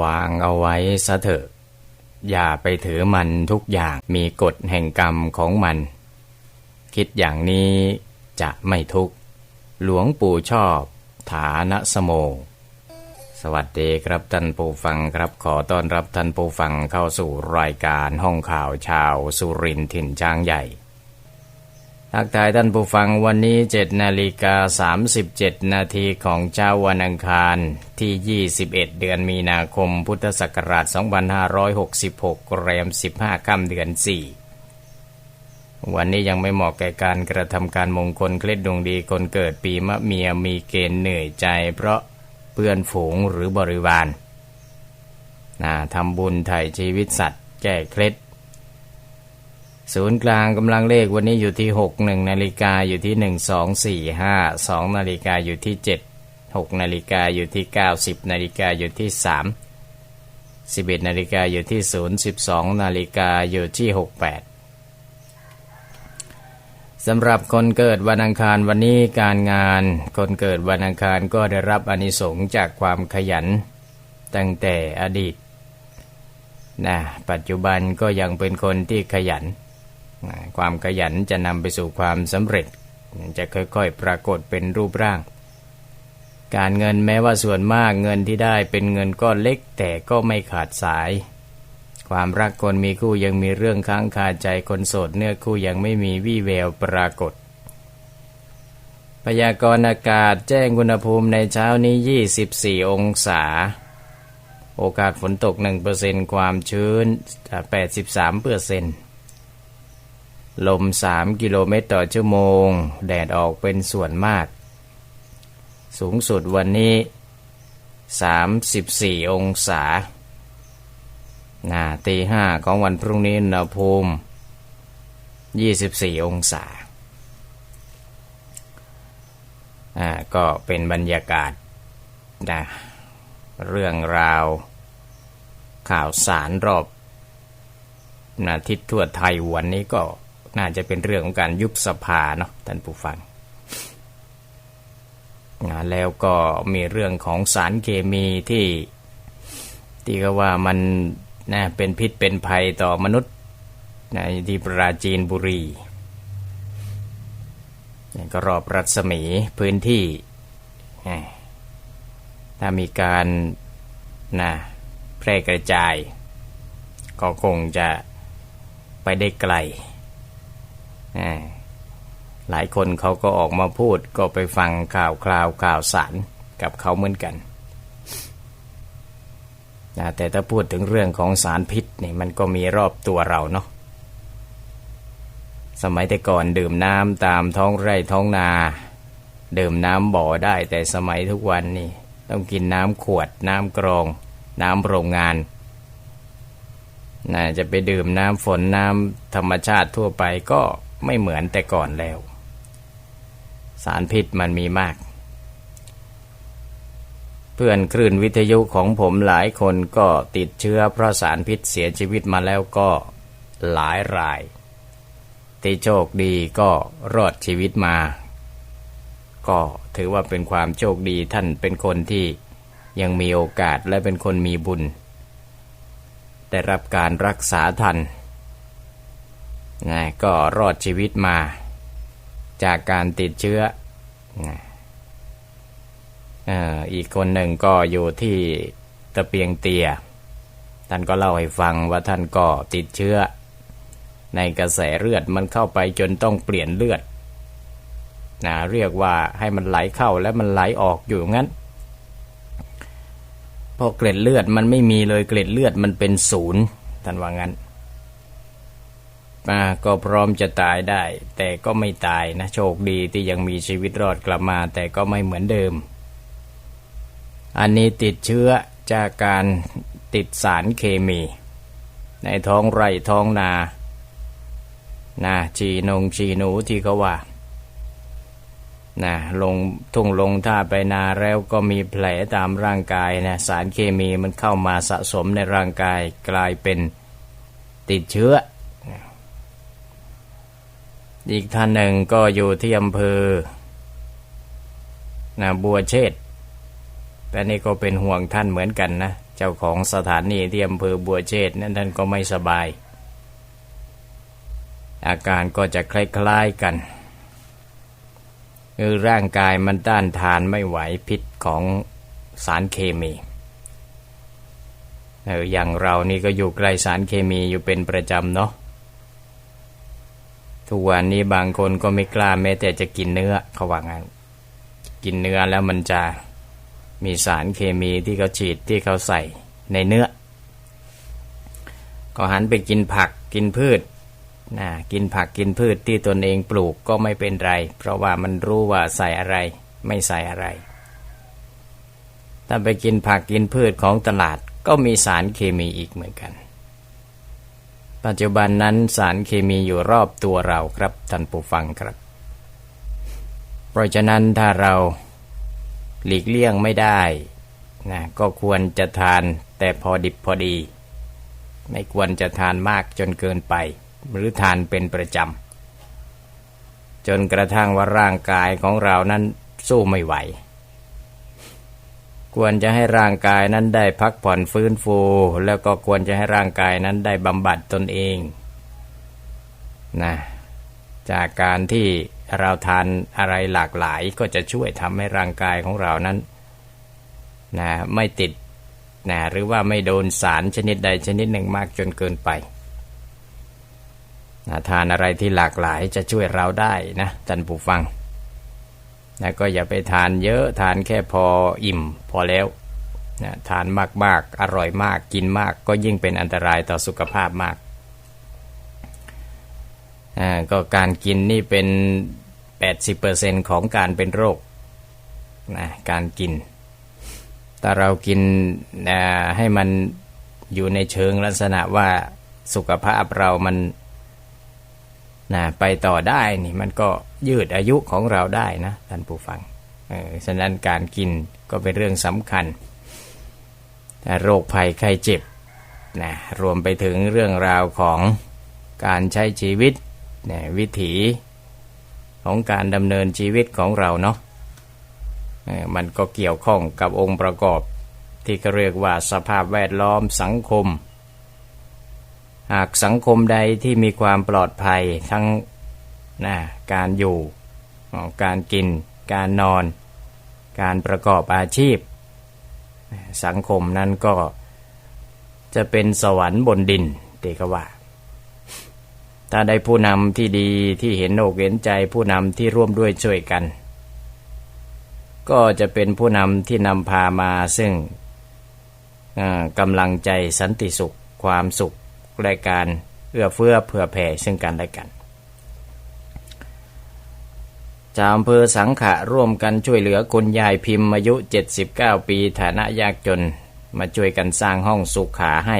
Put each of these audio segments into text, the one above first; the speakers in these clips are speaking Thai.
วางเอาไว้ซะเถอะ อย่าไปถือมันทุกอย่างมีกฎแห่งกรรมของมัน คิดอย่างนี้จะไม่ทุกข์ หลวงปู่ชอบ ฐานสโม สวัสดีครับท่านผู้ฟังครับขอต้อนรับท่านผู้ฟังเข้าสู่รายการห้องข่าวชาวสุรินทร์ถิ่นช้างใหญ่ ทักทายท่านผู้ฟังวันนี้7นาฬิกา37นาทีของเจ้าวันอังคารที่21เดือนมีนาคมพุทธศักราช2566แรม15ค่ำเดือน4วันนี้ยังไม่เหมาะแก่การกระทำการมงคลเคล็ดดวงดีคนเกิดปีมะเมียมีเกณฑ์เหนื่อยใจ เพราะเพื่อนฝูงหรือบริวารนะทำบุญไถ่ชีวิตสัตว์แก้เคล็ด ศูนย์กลางกำลังเลขวันนี้อยู่ที่ 6 1นาฬิกาอยู่ที่ 1 2 4 5 2นาฬิกาอยู่ที่ 7 6นาฬิกาอยู่ที่ 9 10นาฬิกาอยู่ที่ 3 11นาฬิกาอยู่ที่ 0 12นาฬิกาอยู่ที่ 68สำหรับคนเกิดวันอังคารวันนี้การงาน คนเกิดวันอังคารก็ได้รับอนิสงส์จากความขยัน ตั้งแต่อดีตนะปัจจุบันก็ยังเป็นคนที่ขยัน ความขยันจะนำไปสู่ความสำเร็จ จะค่อยๆปรากฏเป็นรูปร่าง การเงินแม้ว่าส่วนมากเงินที่ได้เป็นเงินก้อนเล็กแต่ก็ไม่ขาดสาย ความรักคนมีคู่ยังมีเรื่องค้างคาใจคนโสดเนื้อคู่ยังไม่มีวี่แววปรากฏพยากรณ์อากาศแจ้งอุณหภูมิในเช้านี้ 24 องศา โอกาสฝนตก 1%ความชื้น 83% ลม 3 กิโลเมตรต่อชั่วโมง แดดออกเป็นส่วนมาก สูงสุดวันนี้ 34 องศานาตีห้าของวันพรุ่งนี้อุณหภูมิ 24 องศาอ่าก็เป็นบรรยากาศนะเรื่องราว ข่าวสารรอบนาทิศทั่วไทยวันนี้ก็ น่าจะเป็นเรื่องของการยุบสภาเนาะท่านผู้ฟังแล้วก็มีเรื่องของสารเคมีที่ที่ก็ว่ามันนะเป็นพิษเป็นภัยต่อมนุษย์ในที่ปราจีนบุรีก็รอบรัศมีพื้นที่ ถ้ามีการนะแพร่กระจาย ก็คงจะไปได้ไกล หลายคนเขาก็ออกมาพูดก็ไปฟังข่าวคราวข่าวสารกับเขาเหมือนกันนะแต่ถ้าพูดถึงเรื่องของสารพิษนี่มันก็มีรอบตัวเราเนาะสมัยแต่ก่อนดื่มน้ำตามท้องไร่ท้องนา ดื่มน้ำบ่อได้แต่สมัยทุกวันนี่ต้องกินน้ำขวด น้ำกรอง น้ำโรงงานน่าจะไปดื่มน้ำฝนน้ำธรรมชาติทั่วไปก็ ไม่เหมือนแต่ก่อนแล้ว สารพิษมันมีมาก เพื่อนคลื่นวิทยุของผมหลายคนก็ติดเชื้อเพราะสารพิษเสียชีวิตมาแล้วก็หลายรายที่โชคดีก็รอดชีวิตมา ก็ถือว่าเป็นความโชคดีท่านเป็นคนที่ยังมีโอกาสและเป็นคนมีบุญ ได้รับการรักษาทัน นะก็รอดชีวิตมา จากการติดเชื้อนะอีกคนหนึ่งก็อยู่ที่ตะเปียงเตีย ท่านก็เล่าให้ฟังว่าท่านก็ติดเชื้อ ในกระแสเลือดมันเข้าไปจนต้องเปลี่ยนเลือดนะเรียกว่าให้มันไหลเข้าและมันไหลออกอยู่งั้น พอเกล็ดเลือดมันไม่มีเลยเกล็ดเลือดมันเป็นศูนย์ท่านว่างั้น มาก็พร้อมจะตายได้ แต่ก็ไม่ตายนะโชคดีที่ยังมีชีวิตรอดกลับมา แต่ก็ไม่เหมือนเดิม อันนี้ติดเชื้อจากการติดสารเคมี ในท้องไร่ท้องนานะชีนงชีหนูที่เขาว่านะลงทุ่งลงท่าไปนาแล้วก็มีแผลตามร่างกายนะสารเคมีมันเข้ามาสะสมในร่างกายกลายเป็นติดเชื้อ อีกท่านหนึ่งก็อยู่ที่อำเภอนาบัวเชษแต่นี่ก็เป็นห่วงท่านเหมือนกันนะ เจ้าของสถานีที่อำเภอบัวเชษนั้นท่านก็ไม่สบาย อาการก็จะคล้ายๆกันคือร่างกายมันต้านทานไม่ไหวพิษของสารเคมีอย่างเรานี่ก็อยู่ใกล้สารเคมีอยู่เป็นประจำเนาะ ทุกวันนี้บางคนก็ไม่กล้าแม้แต่จะกินเนื้อเขาว่างั้นกินเนื้อแล้วมันจะมีสารเคมีที่เขาฉีดที่เขาใส่ในเนื้อ ก็หันไปกินผักกินพืชนะกินผักกินพืชที่ตนเองปลูกก็ไม่เป็นไร เพราะว่ามันรู้ว่าใส่อะไรไม่ใส่อะไร ถ้าไปกินผักกินพืชของตลาดก็มีสารเคมีอีกเหมือนกัน ปัจจุบันนั้นสารเคมีอยู่รอบตัวเราครับท่านผู้ฟังครับ เพราะฉะนั้นถ้าเราหลีกเลี่ยงไม่ได้นะก็ควรจะทานแต่พอดิบพอดี ไม่ควรจะทานมากจนเกินไป หรือทานเป็นประจำจนกระทั่งว่าร่างกายของเรานั้นสู้ไม่ไหว ควรจะให้ร่างกายนั้นได้พักผ่อนฟื้นฟู แล้วก็ควรจะให้ร่างกายนั้นได้บำบัดตนเองนะจากการที่เราทานอะไรหลากหลายก็จะช่วยทำให้ร่างกายของเรานั้นนะไม่ติดนะหรือว่าไม่โดนสารชนิดใดชนิดหนึ่งมากจนเกินไปนะทานอะไรที่หลากหลายจะช่วยเราได้นะท่านผู้ฟัง นะก็อย่าไปทานเยอะทานแค่พออิ่มพอแล้วนะทานมากๆ อร่อยมากกินมากก็ยิ่งเป็นอันตรายต่อสุขภาพมากก็การกินนี่เป็น 80%ของการเป็นโรคนะการกิน แต่เรากินให้มันอยู่ในเชิงลักษณะว่าสุขภาพเรามัน นะไปต่อได้นี่มันก็ยืดอายุของเราได้นะท่านผู้ฟังเออฉะนั้นการกินก็เป็นเรื่องสำคัญแต่โรคภัยไข้เจ็บนะรวมไปถึงเรื่องราวของการใช้ชีวิตนะวิถีของการดำเนินชีวิตของเราเนาะมันก็เกี่ยวข้องกับองค์ประกอบที่เรียกว่าสภาพแวดล้อมสังคม หากสังคมใดที่มีความปลอดภัยทั้งนะการอยู่ การกิน การนอน การประกอบอาชีพ สังคมนั้นก็จะเป็นสวรรค์บนดินเด็กว่า ถ้าได้ผู้นำที่ดีที่เห็นอกเห็นใจผู้นำที่ร่วมด้วยช่วยกัน ก็จะเป็นผู้นำที่นำพามาซึ่งกำลังใจสันติสุขความสุข และการเอื้อเฟื้อเผื่อแผ่ซึ่งกันและกันจากอำเภอสังขะร่วมกันช่วยเหลือคุณยายพิมพ์อายุ 79 ปีฐานะยากจน มาช่วยกันสร้างห้องสุขาให้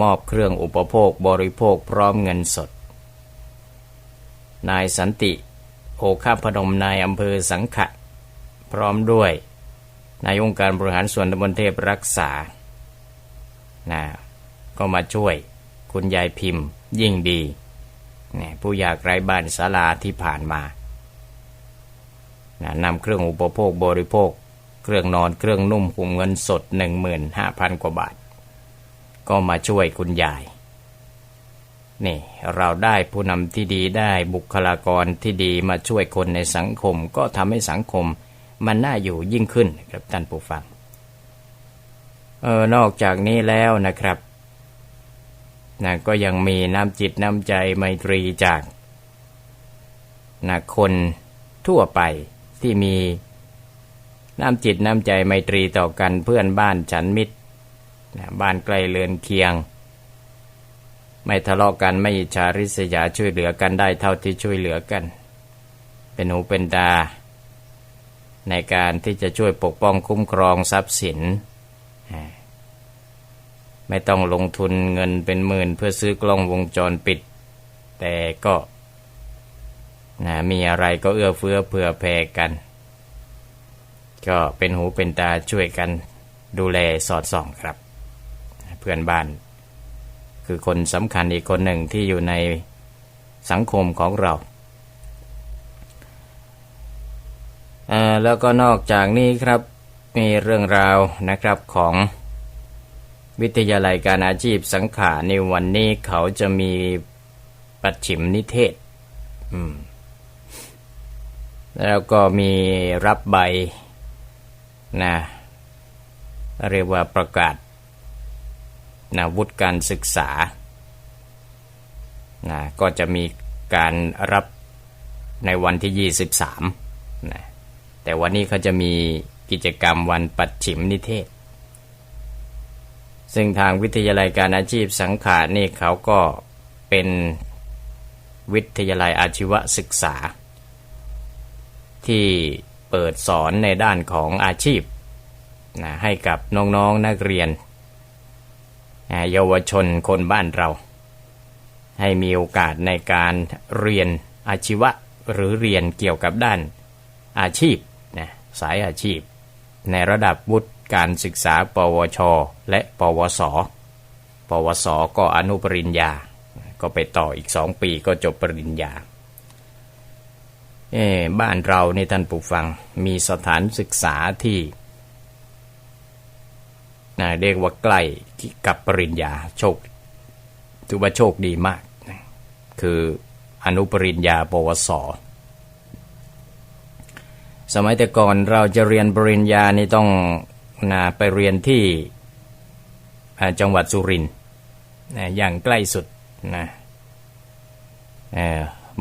มอบเครื่องอุปโภคบริโภคพร้อมเงินสด นายสันติ โอคาพนมนายอำเภอสังขะ พร้อมด้วยนายองค์การบริหารส่วนตำบลเทพรักษานะ ก็มาช่วย คุณยายพิมพ์ ยิ่งดีนะผู้อยากไร้บ้านศาลาที่ผ่านมานำเครื่องอุปโภคบริโภค เครื่องนอนเครื่องนุ่มหุ่มเงินสด 15,000 กว่าบาท ก็มาช่วยคุณยายนี่เราได้ผู้นำที่ดีได้บุคลากรที่ดีมาช่วยคนในสังคม ก็ทำให้สังคมมันน่าอยู่ยิ่งขึ้นครับท่านผู้ฟังเออนอกจากนี้แล้วนะครับ นะก็ยังมีน้ำจิตน้ำใจไมตรีจากนะคนทั่วไปที่มีน้ำจิตน้ำใจไมตรีต่อกันเพื่อนบ้านฉันมิตรบ้านใกล้เรือนเคียง ไม่ทะเลาะกกันไม่อิจฉาริษยาช่วยเหลือกันได้เท่าที่ช่วยเหลือกัน เป็นหูเป็นตาในการที่จะช่วยปกป้องคุ้มครองทรัพย์สิน ไม่ต้องลงทุนเงินเป็นหมื่น เพื่อซื้อกล้องวงจรปิด แต่ก็นะมีอะไรก็เอื้อเฟื้อเผื่อแผ่กัน ก็เป็นหูเป็นตาช่วยกันดูแลสอดส่องครับ เพื่อนบ้าน คือคนสำคัญอีกคนหนึ่งที่อยู่ในสังคมของเราแล้วก็นอกจากนี้ครับมีเรื่องราวนะครับของ วิทยาลัยการอาชีพสังขาในวันนี้เขาจะมีปัจฉิมนิเทศ อืม แล้วก็มีรับใบนะเรียกว่าประกาศนะวุฒิการศึกษานะก็จะมีการรับในวันที่ 23นะแต่วันนี้เขาจะมีกิจกรรมวันปัดฉิมนิเทศ ซึ่งทางวิทยาลัยการอาชีพสังขารนี่เขาก็เป็นวิทยาลัยอาชีวศึกษา ที่เปิดสอนในด้านของอาชีพนะให้กับน้องๆนนักเรียนเยาวชนคนบ้านเรา ให้มีโอกาสในการเรียนอาชีวะหรือเรียนเกี่ยวกับด้านอาชีพนะสายอาชีพ ในระดับวุฒิการศึกษา ปวช และปวส ปวส ก็อนุปริญญา ก็ไปต่ออีกสองปีก็จบปริญญา เอบ้านเราในท่านผู้ฟังมีสถานศึกษาที่นะเรียกว่าใกล้กับปริญญาโชคถือว่าโชคดีมาก คืออนุปริญญา ปวส สมัยแต่ก่อนเราจะเรียนปริญญานี่ต้องนะไปเรียนที่ จังหวัดสุรินทร์อย่างใกล้สุดนะ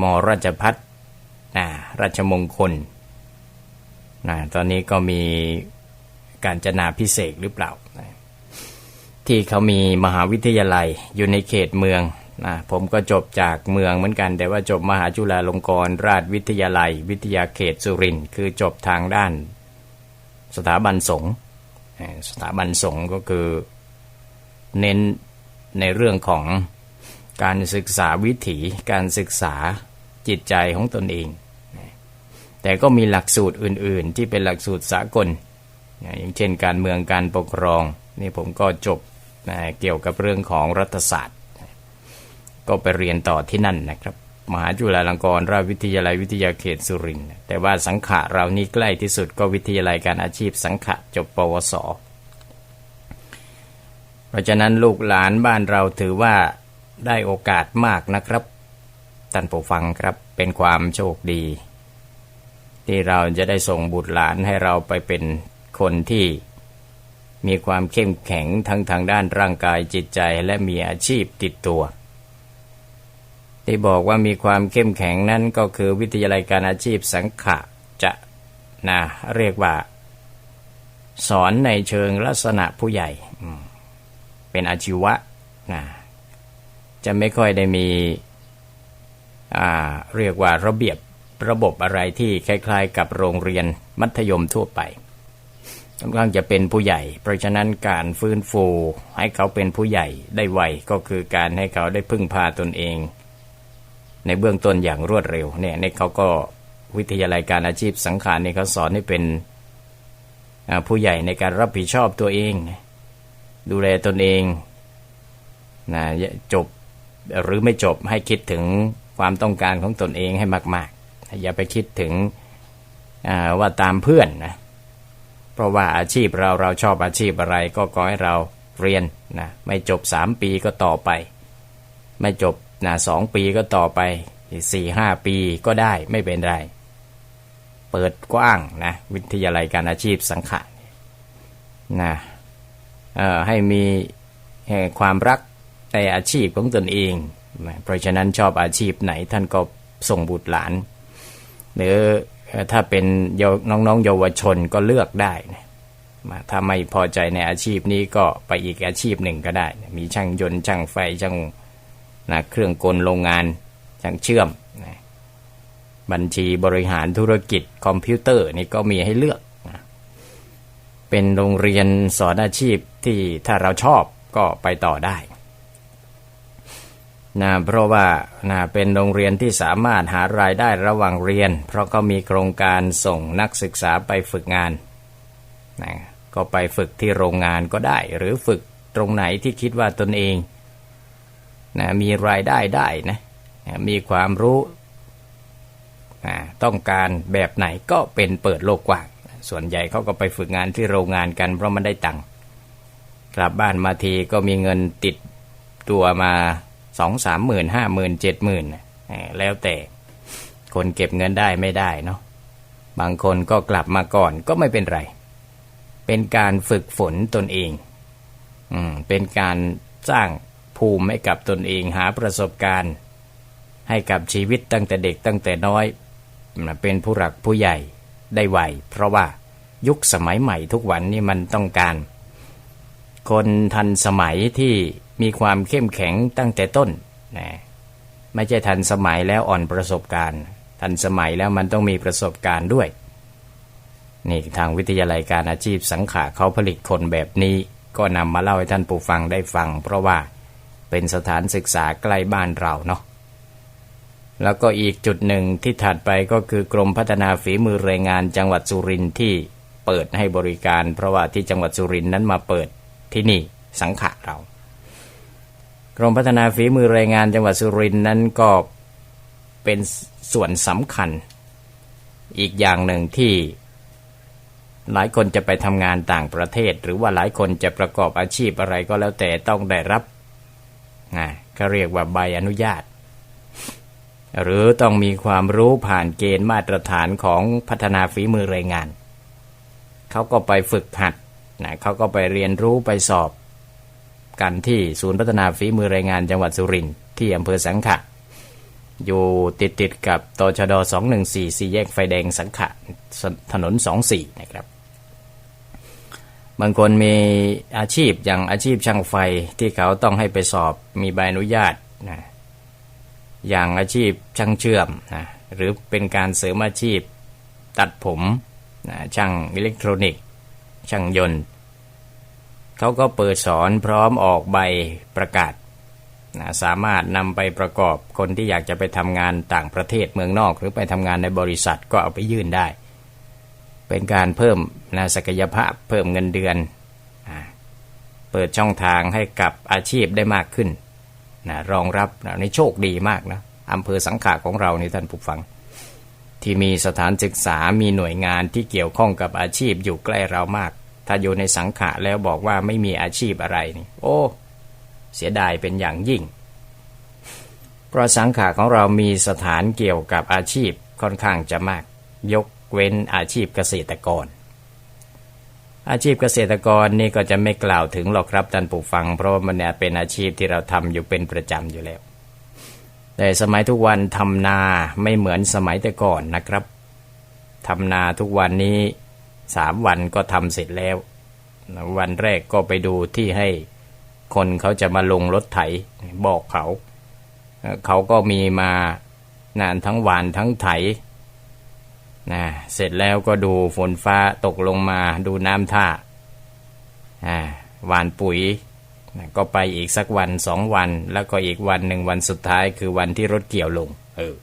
มราชพัฒนะราชมงคลนะตอนนี้ก็มีการจนาพิเศษหรือเปล่านะที่เขามีมหาวิทยาลัยอยู่ในเขตเมืองนะผมก็จบจากเมืองเหมือนกัน แต่ว่าจบมหาจุฬาลงกรณราชวิทยาลัย วิทยาเขตสุรินทร์คือจบทางด้านสถาบันสงฆ์สถาบันสงฆ์ก็คือ เน้นในเรื่องของการศึกษาวิถี การศึกษาจิตใจของตนเอง แต่ก็มีหลักสูตรอื่น ๆ ที่เป็นหลักสูตรสากล อย่างเช่นการเมืองการปกครองนี่ผมก็จบเกี่ยวกับเรื่องของรัฐศาสตร์ ก็ไปเรียนต่อที่นั่นนะครับ มหาจุฬาลงกรณราชวิทยาลัยวิทยาเขตสุรินทร์แต่ว่าสังขะเรานี่ใกล้ที่สุดก็วิทยาลัยการอาชีพสังขะจบปวส เพราะฉะนั้นลูกหลานบ้านเราถือว่าได้โอกาสมากนะครับท่านผู้ฟังครับเป็นความโชคดี ที่เราจะได้ส่งบุตรหลานให้เราไปเป็นคนที่มีความเข้มแข็งทั้งทางด้านร่างกายจิตใจและมีอาชีพติดตัว ที่บอกว่ามีความเข้มแข็งนั้นก็คือวิทยาลัยการอาชีพสังขะจะนะเรียกว่า สอนในเชิงลักษณะผู้ใหญ่ เป็นอาชีวะนะจะไม่ค่อยได้มีเรียกว่าระเบียบระบบอะไรที่คล้ายๆ กับโรงเรียนมัธยมทั่วไปค่อนข้างจะเป็นผู้ใหญ่ เพราะฉะนั้นการฟื้นฟูให้เขาเป็นผู้ใหญ่ได้ไวก็คือการให้เขาได้พึ่งพาตนเอง ในเบื้องต้นอย่างรวดเร็วเนี่ยในเขาก็วิทยาลัยการอาชีพสังขารนี่เขาสอนให้เป็นผู้ใหญ่ในการรับผิดชอบตัวเอง ดูแลตนเองนะจบหรือไม่จบให้คิดถึงความต้องการของตนเองให้มาก ๆ อย่าไปคิดถึงว่าตามเพื่อนนะเพราะว่าอาชีพเราเราชอบอาชีพอะไรก็ขอให้เราเรียนนะไม่จบสามปีก็ต่อไป ไม่จบนะสองปีก็ต่อไปสี่ห้าปีก็ได้ไม่เป็นไร เปิดกว้างนะวิทยาลัยการอาชีพสังขารนะ ให้มีความรักในอาชีพของตนเอง เพราะฉะนั้นชอบอาชีพไหนท่านก็ส่งบุตรหลาน หรือถ้าเป็นน้องๆเยาวชนก็เลือกได้นะถ้าไม่พอใจในอาชีพนี้ก็ไปอีกอาชีพหนึ่งก็ได้ มีช่างยนต์ช่างไฟช่างนะเครื่องกลโรงงานช่างเชื่อมนะบัญชีบริหารธุรกิจคอมพิวเตอร์นี่ก็มีให้เลือกนะเป็นโรงเรียนสอนอาชีพ ที่ถ้าเราชอบก็ไปต่อได้นะเพราะว่านะเป็นโรงเรียนที่สามารถหารายได้ระหว่างเรียน เพราะเขามีโครงการส่งนักศึกษาไปฝึกงานนะก็ไปฝึกที่โรงงานก็ได้ หรือฝึกตรงไหนที่คิดว่าตนเองนะมีรายได้ได้นะมีความรู้นะต้องการแบบไหนก็เป็นเปิดโลกกว้าง ส่วนใหญ่เขาก็ไปฝึกงานที่โรงงานกันเพราะมันได้ตังค์ กลับบ้านมาทีก็มีเงินติดตัวมาสองสามหมื่นห้าหมื่นเจ็ดหมื่นแล้วแต่คนเก็บเงินได้ไม่ได้เนาะบางคนก็กลับมาก่อนก็ไม่เป็นไร เป็นการฝึกฝนตนเองอืมเป็นการสร้างภูมิให้กับตนเองหาประสบการณ์ ให้กับชีวิตตั้งแต่เด็กตั้งแต่น้อย เป็นผู้หลักผู้ใหญ่ได้ไวเพราะว่ายุคสมัยใหม่ทุกวันนี้มันต้องการ คนทันสมัยที่มีความเข้มแข็งตั้งแต่ต้นนะไม่ใช่ทันสมัยแล้วอ่อนประสบการณ์ ทันสมัยแล้วมันต้องมีประสบการณ์ด้วยนี่ทางวิทยาลัยการอาชีพสังขาเขาผลิตคนแบบนี้ ก็นำมาเล่าให้ท่านผู้ฟังได้ฟัง เพราะว่าเป็นสถานศึกษาใกล้บ้านเราเนาะแล้วก็อีกจุดหนึ่งที่ถัดไปก็คือกรมพัฒนาฝีมือแรงงานจังหวัดสุรินทร์ที่เปิดให้บริการ เพราะว่าที่จังหวัดสุรินทร์นั้นมาเปิด ที่นี่สังขะเรากรมพัฒนาฝีมือแรงงานจังหวัดสุรินทร์นั้นก็เป็นส่วนสำคัญ อีกอย่างหนึ่งที่หลายคนจะไปทำงานต่างประเทศ หรือว่าหลายคนจะประกอบอาชีพอะไรก็แล้วแต่ต้องได้รับนะก็เรียกว่าใบอนุญาต หรือต้องมีความรู้ผ่านเกณฑ์มาตรฐานของพัฒนาฝีมือแรงงาน เขาก็ไปฝึกหัด นะเขาก็ไปเรียนรู้ไปสอบกันที่ศูนย์พัฒนาฝีมือแรงงานจังหวัดสุรินทร์ที่อำเภอสังขะอยู่ติดติดกับตชด214สี่แยกไฟแดงสังขะถนน 24 นะครับ บางคนมีอาชีพอย่างอาชีพช่างไฟที่เขาต้องให้ไปสอบมีใบอนุญาตนะอย่างอาชีพช่างเชื่อมนะหรือเป็นการเสริมอาชีพตัดผมนะช่างอิเล็กทรอนิกส์ ช่างยนต์เขาก็เปิดสอนพร้อมออกใบประกาศนะสามารถนำไปประกอบคนที่อยากจะไปทำงานต่างประเทศเมืองนอก หรือไปทำงานในบริษัทก็เอาไปยื่นได้ เป็นการเพิ่มนะศักยภาพเพิ่มเงินเดือน เปิดช่องทางให้กับอาชีพได้มากขึ้นนะรองรับนะในโชคดีมากนะอำเภอสังขะของเราในท่านผู้ฟัง ที่มีสถานศึกษามีหน่วยงานที่เกี่ยวข้องกับอาชีพอยู่ใกล้เรามาก ถ้าอยู่ในสังขะแล้วบอกว่าไม่มีอาชีพอะไรนี่ โอ้ เสียดายเป็นอย่างยิ่ง เพราะสังขะของเรามีสถานเกี่ยวกับอาชีพค่อนข้างจะมาก ยกเว้นอาชีพเกษตรกร อาชีพเกษตรกรนี่ก็จะไม่กล่าวถึงหรอกครับท่านผู้ฟัง เพราะมันเนี่ยเป็นอาชีพที่เราทำอยู่เป็นประจำอยู่แล้ว แต่สมัยทุกวันทำนาไม่เหมือนสมัยแต่ก่อนนะครับทำนาทุกวันนี้สามวันก็ทำเสร็จแล้ว วันแรกก็ไปดูที่ให้คนเขาจะมาลงรถไถบอกเขา เขาก็มีมานานทั้งวันทั้งไถนะเสร็จแล้วก็ดูฝนฟ้าตกลงมาดูน้ำท่าหวานปุ๋ย ก็ไปอีกสักวันสองวัน แล้วก็อีกวันหนึ่งวันสุดท้ายคือวันที่รถเกี่ยวลง เออ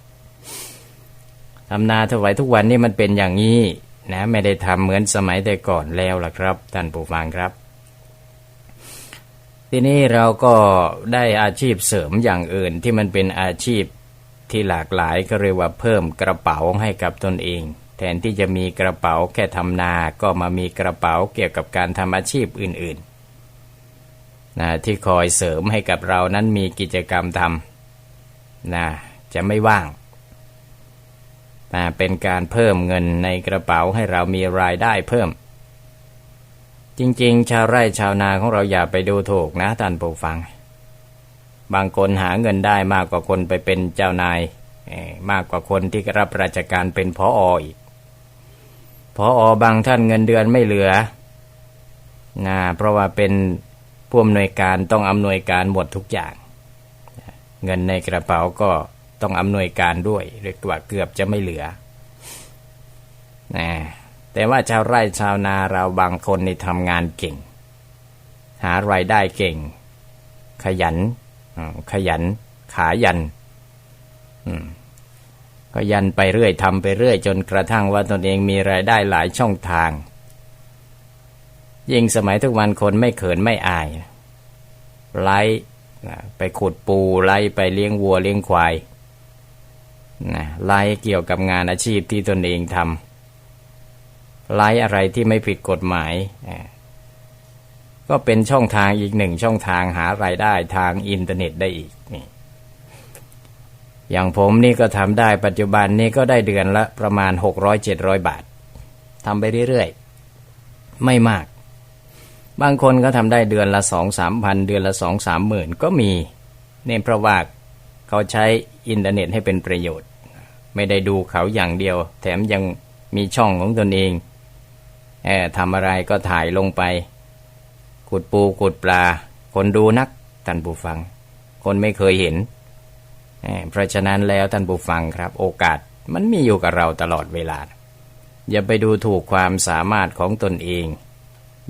ทำนาถวายทุกวันนี่มันเป็นอย่างนี้นะไม่ได้ทำเหมือนสมัยแต่ก่อนแล้วล่ะครับท่านผู้ฟังครับ ทีนี้เราก็ได้อาชีพเสริมอย่างอื่นที่มันเป็นอาชีพที่หลากหลายก็เรียกว่าเพิ่มกระเป๋าให้กับตนเอง แทนที่จะมีกระเป๋าแค่ทำนา ก็มามีกระเป๋าเกี่ยวกับการทำอาชีพอื่นๆ นะที่คอยเสริมให้กับเรานั้นมีกิจกรรมทำนะจะไม่ว่างนะเป็นการเพิ่มเงินในกระเป๋าให้เรามีรายได้เพิ่ม จริง ๆ ชาวไร่ชาวนาของเราอย่าไปดูถูกนะท่านผู้ฟัง บางคนหาเงินได้มากกว่าคนไปเป็นเจ้านาย มากกว่าคนที่รับราชการเป็นพอออีกพออบางท่านเงินเดือนไม่เหลือนะเพราะว่าเป็น ผู้อำนวยการต้องอำนวยการหมดทุกอย่าง เงินในกระเป๋าก็ต้องอำนวยการด้วยเรียกว่าเกือบจะไม่เหลือนะแต่ว่าชาวไร่ชาวนาเราบางคนในทำงานเก่ง หารายได้เก่ง ขยันขยัน ขายันก็ยันไปเรื่อยทำไปเรื่อย จนกระทั่งว่าตนเองมีรายได้หลายช่องทาง ยิ่งสมัยทุกวันคนไม่เขินไม่อาย ไล่ไปขุดปูไล่ไปเลี้ยงวัวเลี้ยงควายไล่เกี่ยวกับงานอาชีพที่ตนเองทำไล่อะไรที่ไม่ผิดกฎหมาย ก็เป็นช่องทางอีกหนึ่งช่องทางหารายได้ทางอินเทอร์เน็ตได้อีกนี่อย่างผมนี่ก็ทำได้ปัจจุบันนี้ก็ได้เดือนละประมาณ 600-700 บาททำไปเรื่อยๆ ไม่มาก บางคนก็ทำได้เดือนละสองสามพันเดือนละสองสามหมื่นก็มีเนี่ยเพราะว่าเขาใช้อินเทอร์เน็ตให้เป็นประโยชน์ ไม่ได้ดูเขาอย่างเดียว แถมยังมีช่องของตนเองเออทำอะไรก็ถ่ายลงไปขุดปูขุดปลา คนดูนักท่านผู้ฟัง คนไม่เคยเห็นเอ่อเพราะฉะนั้นแล้วท่านผู้ฟังครับ โอกาสมันมีอยู่กับเราตลอดเวลา อย่าไปดูถูกความสามารถของตนเอง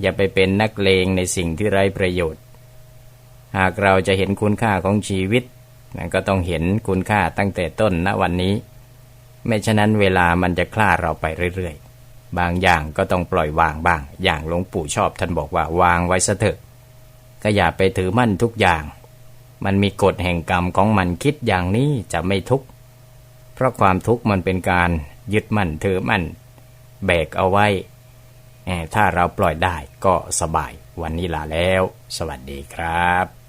อย่าไปเป็นนักเลงในสิ่งที่ไร้ประโยชน์ หากเราจะเห็นคุณค่าของชีวิตก็ต้องเห็นคุณค่าตั้งแต่ต้นณวันนี้ ไม่ฉะนั้นเวลามันจะคลาดเราไปเรื่อยๆ บางอย่างก็ต้องปล่อยวางบ้าง อย่างหลวงปู่ชอบท่านบอกว่าวางไว้ซะเถอะก็อย่าไปถือมั่นทุกอย่าง มันมีกฎแห่งกรรมของมันคิดอย่างนี้จะไม่ทุกข์ เพราะความทุกข์มันเป็นการยึดมั่นถือมั่น แบกเอาไว้ ถ้าเราปล่อยได้ก็สบายวันนี้ลาแล้ว สวัสดีครับ